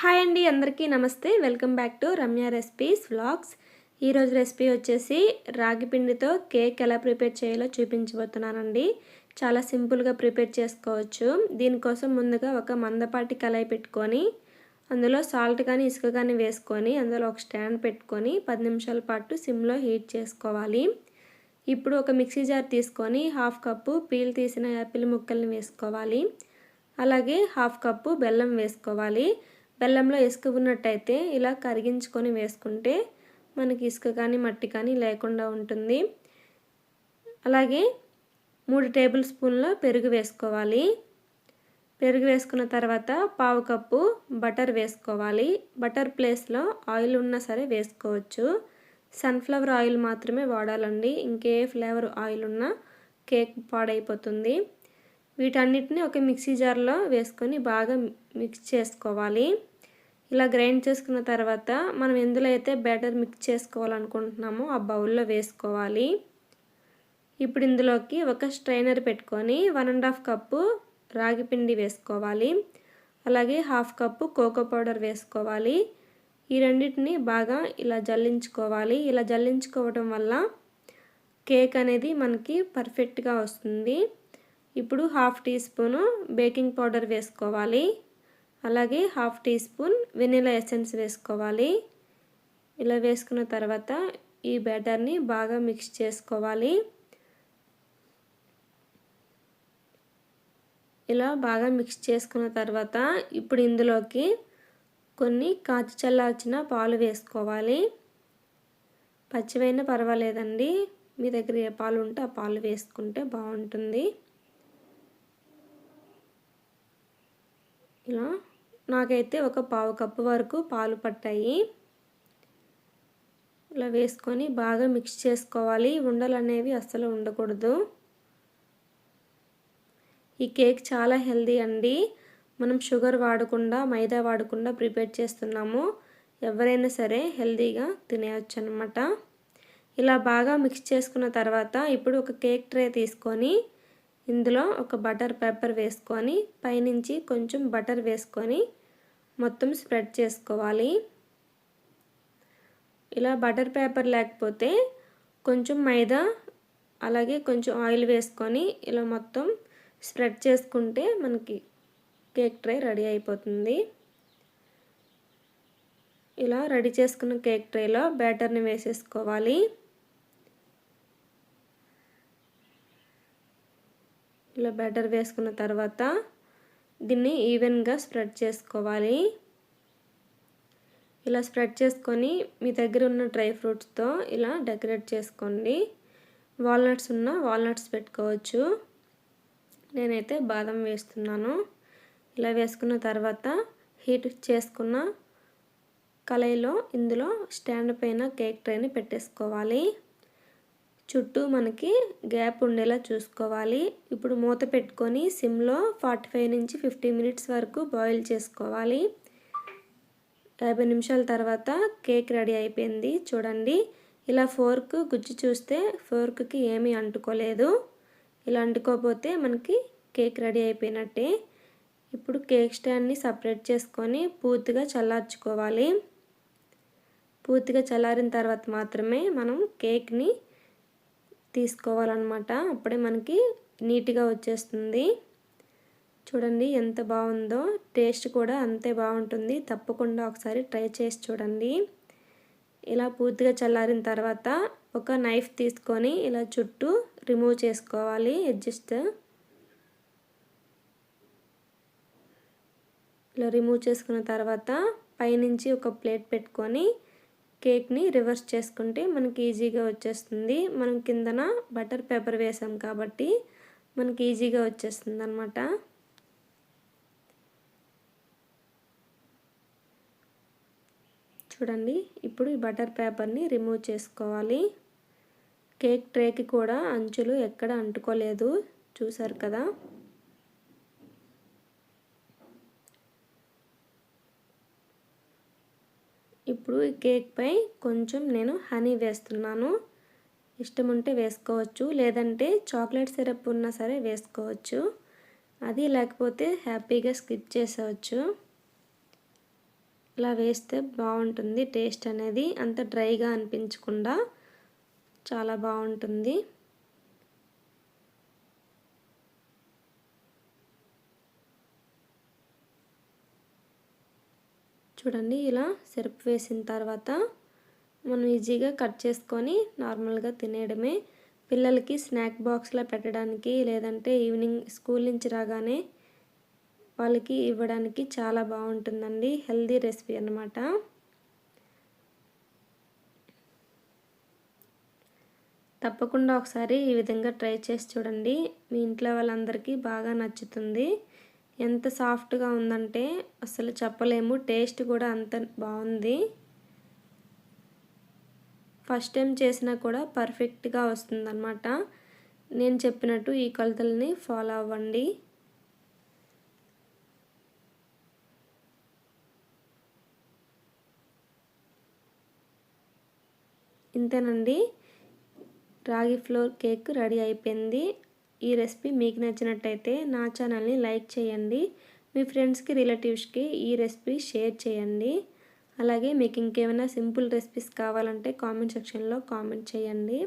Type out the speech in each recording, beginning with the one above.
Hi అండి అందరికీ నమస్తే. Welcome back to Ramya recipes vlogs. ఈరోజు రెసిపీ వచ్చేసి రాగి పిండితో కేక్ ఎలా ప్రిపేర్ చేయాలో చూపించబోతున్నానండి. చాలా సింపుల్గా ప్రిపేర్ చేసుకోవచ్చు. దీనికోసం ముందుగా ఒక మందపాటి కళాయి పెట్టుకొని అందులో సాల్ట్ కానీ ఇసుక కానీ వేసుకొని అందులో ఒక స్టాండ్ పెట్టుకొని పది నిమిషాల పాటు సిమ్లో హీట్ చేసుకోవాలి. ఇప్పుడు ఒక మిక్సీ జార్ తీసుకొని హాఫ్ కప్పు పీల్ తీసిన యాపిల్ ముక్కల్ని వేసుకోవాలి. అలాగే హాఫ్ కప్పు బెల్లం వేసుకోవాలి. బెల్లంలో ఇసుక ఉన్నట్టయితే ఇలా కరిగించుకొని వేసుకుంటే మనకి ఇసుక కానీ మట్టి కానీ లేకుండా ఉంటుంది. అలాగే మూడు టేబుల్ స్పూన్ల పెరుగు వేసుకోవాలి. పెరుగు వేసుకున్న తర్వాత పావు కప్పు బటర్ వేసుకోవాలి. బటర్ ప్లేస్లో ఆయిల్ ఉన్నా సరే వేసుకోవచ్చు. సన్ఫ్లవర్ ఆయిల్ మాత్రమే వాడాలండి. ఇంకే ఫ్లేవర్ ఆయిల్ ఉన్నా కేక్ పాడైపోతుంది. వీటన్నిటిని ఒక మిక్సీ జార్లో వేసుకొని బాగా మిక్స్ చేసుకోవాలి. ఇలా గ్రైండ్ చేసుకున్న తర్వాత మనం ఎందులో అయితే బ్యాటర్ మిక్స్ చేసుకోవాలనుకుంటున్నామో ఆ బౌల్లో వేసుకోవాలి. ఇప్పుడు ఇందులోకి ఒక స్ట్రైనర్ పెట్టుకొని వన్ అండ్ హాఫ్ కప్పు రాగి పిండి వేసుకోవాలి. అలాగే హాఫ్ కప్పు కోకో పౌడర్ వేసుకోవాలి. ఈ రెండింటిని బాగా ఇలా జల్లించుకోవాలి. ఇలా జల్లించుకోవడం వల్ల కేక్ అనేది మనకి పర్ఫెక్ట్గా వస్తుంది. ఇప్పుడు half teaspoon baking powder వేసుకోవాలి. అలాగే half teaspoon vanilla essence వేసుకోవాలి. ఇలా వేసుకున్న తర్వాత ఈ బ్యాటర్ని బాగా మిక్స్ చేసుకోవాలి. ఇలా బాగా మిక్స్ చేసుకున్న తర్వాత ఇప్పుడు ఇందులోకి కొన్ని కాచి చల్లార్చిన పాలు వేసుకోవాలి. పచ్చివైనా పర్వాలేదండి. మీ దగ్గర ఏ పాలు ఉంటే ఆ పాలు వేసుకుంటే బాగుంటుంది. ఇలా నాకైతే ఒక పావు కప్పు వరకు పాలు పట్టాయి. ఇలా వేసుకొని బాగా మిక్స్ చేసుకోవాలి. ఉండలు అనేవి అస్సలు ఉండకూడదు. ఈ కేక్ చాలా హెల్దీ అండి. మనం షుగర్ వాడకుండా మైదా వాడకుండా ప్రిపేర్ చేస్తున్నాము. ఎవరైనా సరే హెల్దీగా తినేయచ్చు అనమాట ఇలా బాగా మిక్స్ చేసుకున్న తర్వాత ఇప్పుడు ఒక కేక్ ట్రే తీసుకొని ఇందులో ఒక బటర్ పేపర్ వేసుకొని పైనుంచి కొంచెం బటర్ వేసుకొని మొత్తం స్ప్రెడ్ చేసుకోవాలి. ఇలా బటర్ పేపర్ లేకపోతే కొంచెం మైదా అలాగే కొంచెం ఆయిల్ వేసుకొని ఇలా మొత్తం స్ప్రెడ్ చేసుకుంటే మనకి కేక్ ట్రే రెడీ అయిపోతుంది. ఇలా రెడీ చేసుకున్న కేక్ ట్రేలో బ్యాటర్ని వేసేసుకోవాలి. ఇలా బ్యాటర్ వేసుకున్న తర్వాత దీన్ని ఈవెన్గా స్ప్రెడ్ చేసుకోవాలి. ఇలా స్ప్రెడ్ చేసుకొని మీ దగ్గర ఉన్న డ్రై ఫ్రూట్స్తో ఇలా డెకరేట్ చేసుకోండి. వాల్నట్స్ ఉన్న వాల్నట్స్ పెట్టుకోవచ్చు. నేనైతే బాదం వేస్తున్నాను. ఇలా వేసుకున్న తర్వాత హీట్ చేసుకున్న కళాయిలో ఇందులో స్టాండ్ పైన కేక్ ట్రైని పెట్టేసుకోవాలి. చుట్టూ మనకి గ్యాప్ ఉండేలా చూసుకోవాలి. ఇప్పుడు మూత పెట్టుకొని సిమ్లో ఫార్టీ ఫైవ్ నుంచి ఫిఫ్టీ మినిట్స్ వరకు బాయిల్ చేసుకోవాలి. యాభై నిమిషాల తర్వాత కేక్ రెడీ అయిపోయింది. చూడండి ఇలా ఫోర్క్ గుజ్జు చూస్తే ఫోర్క్కి ఏమీ అంటుకోలేదు. ఇలా అంటుకోకపోతే మనకి కేక్ రెడీ అయిపోయినట్టే. ఇప్పుడు కేక్ స్టాండ్ని సపరేట్ చేసుకొని పూర్తిగా చల్లార్చుకోవాలి. పూర్తిగా చల్లారిన తర్వాత మాత్రమే మనం కేక్ని తీసుకోవాలన్నమాట. అప్పుడే మనకి నీట్గా వచ్చేస్తుంది. చూడండి ఎంత బాగుందో. టేస్ట్ కూడా అంతే బాగుంటుంది. తప్పకుండా ఒకసారి ట్రై చేసి చూడండి. ఇలా పూర్తిగా చల్లారిన తర్వాత ఒక నైఫ్ తీసుకొని ఇలా చుట్టూ రిమూవ్ చేసుకోవాలి. అడ్జస్ట్. ఇలా రిమూవ్ చేసుకున్న తర్వాత పైనుంచి ఒక ప్లేట్ పెట్టుకొని కేక్ని రివర్స్ చేసుకుంటే మనకి ఈజీగా వచ్చేస్తుంది. మనం కిందన బటర్ పేపర్ వేసాం కాబట్టి మనకి ఈజీగా వచ్చేస్తుంది అనమాట చూడండి ఇప్పుడు ఈ బటర్ పేపర్ని రిమూవ్ చేసుకోవాలి. కేక్ ట్రేకి కూడా అంచులు ఎక్కడ అంటుకోలేదు. చూసారు కదా? ఇప్పుడు ఈ కేక్పై కొంచెం నేను హనీ వేస్తున్నాను. ఇష్టం ఉంటే వేసుకోవచ్చు. లేదంటే చాక్లెట్ సిరప్ ఉన్నా సరే వేసుకోవచ్చు. అది లేకపోతే హ్యాపీగా స్కిప్ చేసేవచ్చు. ఇలా వేస్తే బాగుంటుంది టేస్ట్ అనేది. అంత డ్రైగా అనిపించకుండా చాలా బాగుంటుంది. చూడండి ఇలా సిరప్ వేసిన తర్వాత మనం ఈజీగా కట్ చేసుకొని నార్మల్గా తినేయడమే. పిల్లలకి స్నాక్ బాక్స్లో పెట్టడానికి లేదంటే ఈవినింగ్ స్కూల్ నుంచి రాగానే వాళ్ళకి ఇవ్వడానికి చాలా బాగుంటుందండి. హెల్దీ రెసిపీ అనమాట తప్పకుండా ఒకసారి ఈ విధంగా ట్రై చేసి చూడండి. మీ ఇంట్లో వాళ్ళందరికీ బాగా నచ్చుతుంది. ఎంత సాఫ్ట్గా ఉందంటే అసలు చెప్పలేము. టేస్ట్ కూడా అంత బాగుంది. ఫస్ట్ టైం చేసినా కూడా పర్ఫెక్ట్గా వస్తుందన్నమాట. నేను చెప్పినట్టు ఈ కొలతల్ని ఫాలో అవ్వండి. ఇంతేనండి. రాగి ఫ్లోర్ కేక్ రెడీ అయిపోయింది. ఈ రెసిపీ మీకు నచ్చినట్టయితే నా ఛానల్ని లైక్ చేయండి. మీ ఫ్రెండ్స్కి రిలేటివ్స్కి ఈ రెసిపీ షేర్ చేయండి. అలాగే మీకు ఇంకేమైనా సింపుల్ రెసిపీస్ కావాలంటే కామెంట్ సెక్షన్లో కామెంట్ చేయండి.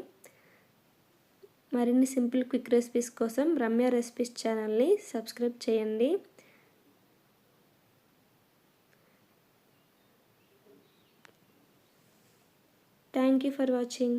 మరిన్ని సింపుల్ క్విక్ రెసిపీస్ కోసం రమ్య రెసిపీస్ ఛానల్ని సబ్స్క్రైబ్ చేయండి. Thank you for watching.